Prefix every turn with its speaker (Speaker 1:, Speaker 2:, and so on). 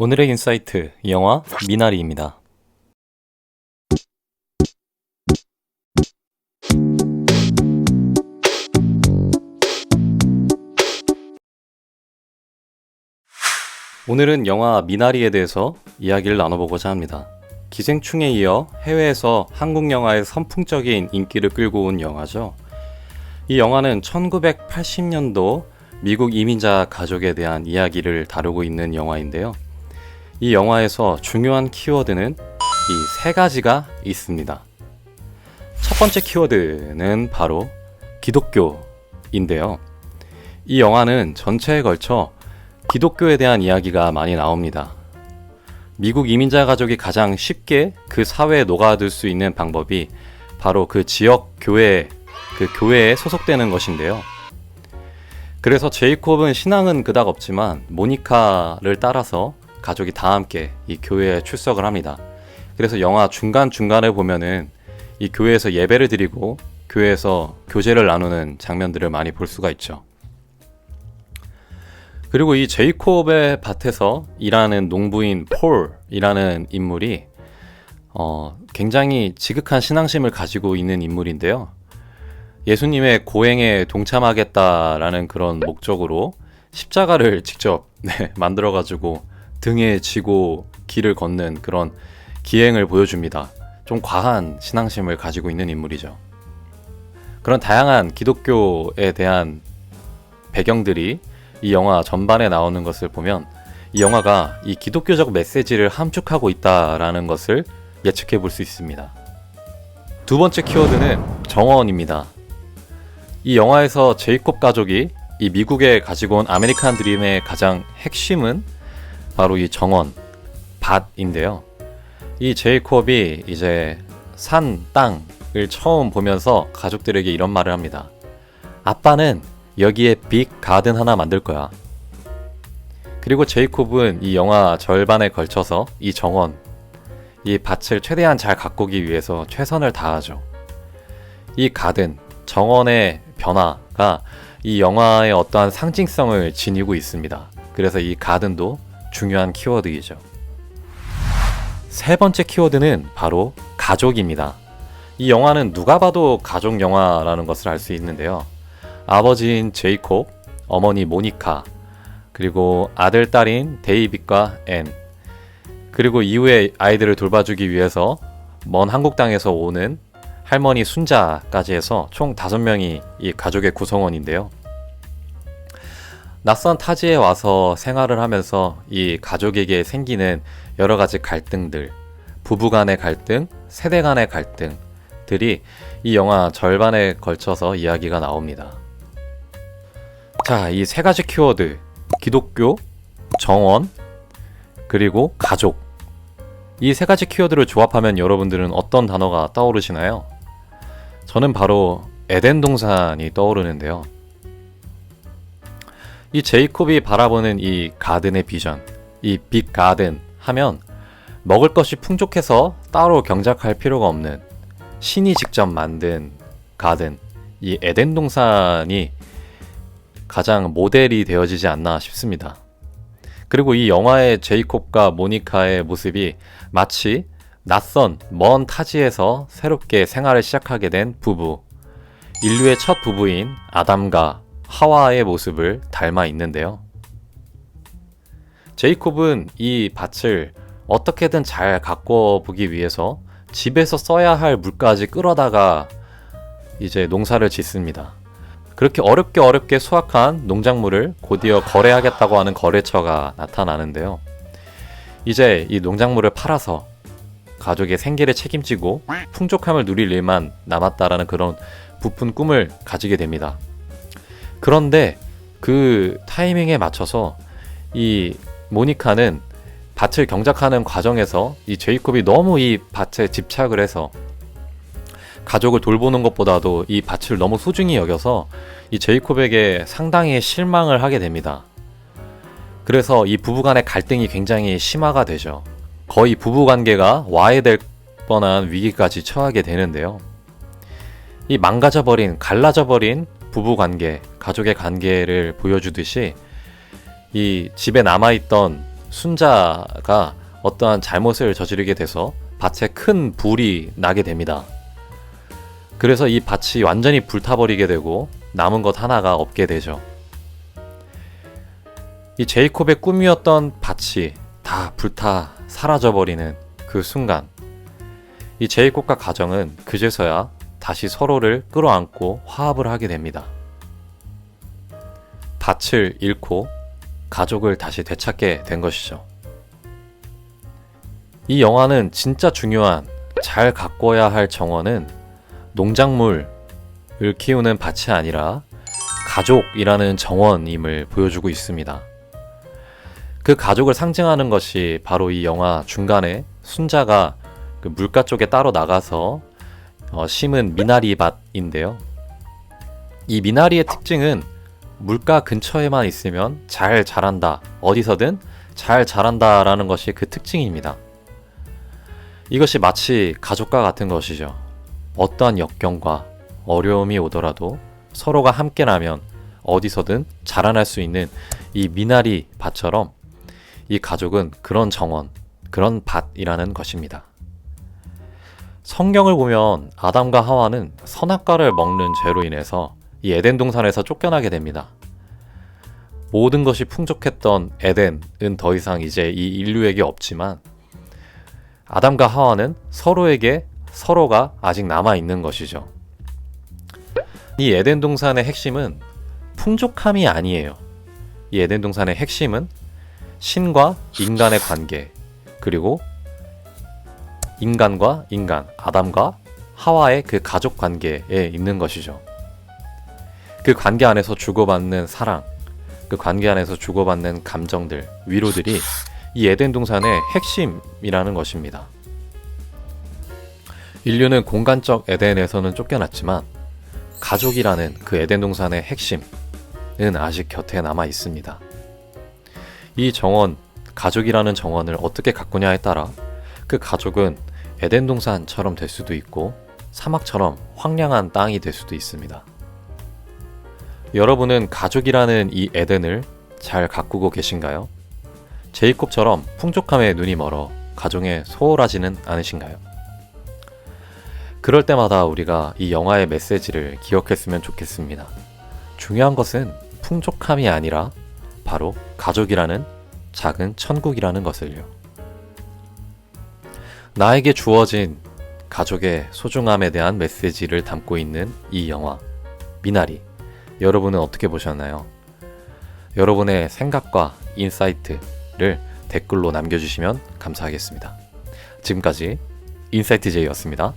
Speaker 1: 오늘의 인사이트 영화 미나리입니다. 오늘은 영화 미나리에 대해서 이야기를 나눠보고자 합니다. 기생충에 이어 해외에서 한국 영화의 선풍적인 인기를 끌고 온 영화죠. 이 영화는 1980년도 미국 이민자 가족에 대한 이야기를 다루고 있는 영화인데요. 이 영화에서 중요한 키워드는 이 세 가지가 있습니다. 첫 번째 키워드는 바로 기독교인데요. 이 영화는 전체에 걸쳐 기독교에 대한 이야기가 많이 나옵니다. 미국 이민자 가족이 가장 쉽게 그 사회에 녹아들 수 있는 방법이 바로 그 지역 교회, 그 교회에 소속되는 것인데요. 그래서 제이콥은 신앙은 그닥 없지만 모니카를 따라서 가족이 다 함께 이 교회에 출석을 합니다. 그래서 영화 중간중간에 보면은 이 교회에서 예배를 드리고 교회에서 교제를 나누는 장면들을 많이 볼 수가 있죠. 그리고 이 제이콥의 밭에서 일하는 농부인 폴이라는 인물이 어, 굉장히 지극한 신앙심을 가지고 있는 인물인데요. 예수님의 고행에 동참하겠다라는 그런 목적으로 십자가를 직접 네, 만들어가지고 등에 지고 길을 걷는 그런 기행을 보여줍니다. 좀 과한 신앙심을 가지고 있는 인물이죠. 그런 다양한 기독교에 대한 배경들이 이 영화 전반에 나오는 것을 보면 이 영화가 이 기독교적 메시지를 함축하고 있다라는 것을 예측해 볼 수 있습니다. 두 번째 키워드는 정원입니다. 이 영화에서 제이콥 가족이 이 미국에 가지고 온 아메리칸 드림의 가장 핵심은 바로 이 정원, 밭인데요. 이 제이콥이 이제 산, 땅을 처음 보면서 가족들에게 이런 말을 합니다. 아빠는 여기에 빅 가든 하나 만들 거야. 그리고 제이콥은 이 영화 절반에 걸쳐서 이 정원, 이 밭을 최대한 잘 가꾸기 위해서 최선을 다하죠. 이 가든, 정원의 변화가 이 영화의 어떠한 상징성을 지니고 있습니다. 그래서 이 가든도 중요한 키워드이죠. 세 번째 키워드는 바로 가족입니다. 이 영화는 누가 봐도 가족 영화라는 것을 알 수 있는데요. 아버지인 제이콥, 어머니 모니카, 그리고 아들, 딸인 데이빗과 앤, 그리고 이후에 아이들을 돌봐주기 위해서 먼 한국 땅에서 오는 할머니 순자까지 해서 총 다섯 명이 이 가족의 구성원인데요. 낯선 타지에 와서 생활을 하면서 이 가족에게 생기는 여러 가지 갈등들, 부부 간의 갈등, 세대 간의 갈등들이 이 영화 절반에 걸쳐서 이야기가 나옵니다. 자, 이 세 가지 키워드. 기독교, 정원, 그리고 가족. 이 세 가지 키워드를 조합하면 여러분들은 어떤 단어가 떠오르시나요? 저는 바로 에덴 동산이 떠오르는데요. 이 제이콥이 바라보는 이 가든의 비전, 이 빅 가든 하면 먹을 것이 풍족해서 따로 경작할 필요가 없는 신이 직접 만든 가든, 이 에덴 동산이 가장 모델이 되어지지 않나 싶습니다. 그리고 이 영화의 제이콥과 모니카의 모습이 마치 낯선 먼 타지에서 새롭게 생활을 시작하게 된 부부, 인류의 첫 부부인 아담과 하와의 모습을 닮아 있는데요. 제이콥은 이 밭을 어떻게든 잘 가꿔 보기 위해서 집에서 써야 할 물까지 끌어다가 이제 농사를 짓습니다. 그렇게 어렵게 어렵게 수확한 농작물을 곧이어 거래하겠다고 하는 거래처가 나타나는데요. 이제 이 농작물을 팔아서 가족의 생계를 책임지고 풍족함을 누릴 일만 남았다라는 그런 부푼 꿈을 가지게 됩니다. 그런데 그 타이밍에 맞춰서 이 모니카는 밭을 경작하는 과정에서 이 제이콥이 너무 이 밭에 집착을 해서 가족을 돌보는 것보다도 이 밭을 너무 소중히 여겨서 이 제이콥에게 상당히 실망을 하게 됩니다. 그래서 이 부부간의 갈등이 굉장히 심화가 되죠. 거의 부부 관계가 와해될 뻔한 위기까지 처하게 되는데요. 이 망가져버린, 갈라져버린 부부 관계, 가족의 관계를 보여주듯이 이 집에 남아있던 순자가 어떠한 잘못을 저지르게 돼서 밭에 큰 불이 나게 됩니다. 그래서 이 밭이 완전히 불타버리게 되고 남은 것 하나가 없게 되죠. 이 제이콥의 꿈이었던 밭이 다 불타 사라져버리는 그 순간, 이 제이콥과 가정은 그제서야 다시 서로를 끌어안고 화합을 하게 됩니다. 밭을 잃고 가족을 다시 되찾게 된 것이죠. 이 영화는 진짜 중요한 잘 가꿔야 할 정원은 농작물을 키우는 밭이 아니라 가족이라는 정원임을 보여주고 있습니다. 그 가족을 상징하는 것이 바로 이 영화 중간에 순자가 그 물가 쪽에 따로 나가서 어, 심은 미나리 밭인데요. 이 미나리의 특징은 물가 근처에만 있으면 잘 자란다. 어디서든 잘 자란다 라는 것이 그 특징입니다. 이것이 마치 가족과 같은 것이죠. 어떠한 역경과 어려움이 오더라도 서로가 함께라면 어디서든 자라날 수 있는 이 미나리 밭처럼 이 가족은 그런 정원, 그런 밭이라는 것입니다. 성경을 보면 아담과 하와는 선악과를 먹는 죄로 인해서 이 에덴 동산에서 쫓겨나게 됩니다. 모든 것이 풍족했던 에덴은 더 이상 이제 이 인류에게 없지만 아담과 하와는 서로에게 서로가 아직 남아 있는 것이죠. 이 에덴 동산의 핵심은 풍족함이 아니에요. 이 에덴 동산의 핵심은 신과 인간의 관계, 그리고 인간과 인간, 아담과 하와의 그 가족 관계에 있는 것이죠. 그 관계 안에서 주고받는 사랑, 그 관계 안에서 주고받는 감정들, 위로들이 이 에덴 동산의 핵심이라는 것입니다. 인류는 공간적 에덴에서는 쫓겨났지만 가족이라는 그 에덴 동산의 핵심은 아직 곁에 남아 있습니다. 이 정원, 가족이라는 정원을 어떻게 가꾸냐에 따라 그 가족은 에덴 동산처럼 될 수도 있고 사막처럼 황량한 땅이 될 수도 있습니다. 여러분은 가족이라는 이 에덴을 잘 가꾸고 계신가요? 제이콥처럼 풍족함에 눈이 멀어 가정에 소홀하지는 않으신가요? 그럴 때마다 우리가 이 영화의 메시지를 기억했으면 좋겠습니다. 중요한 것은 풍족함이 아니라 바로 가족이라는 작은 천국이라는 것을요. 나에게 주어진 가족의 소중함에 대한 메시지를 담고 있는 이 영화, 미나리. 여러분은 어떻게 보셨나요? 여러분의 생각과 인사이트를 댓글로 남겨주시면 감사하겠습니다. 지금까지 인사이트 제이였습니다.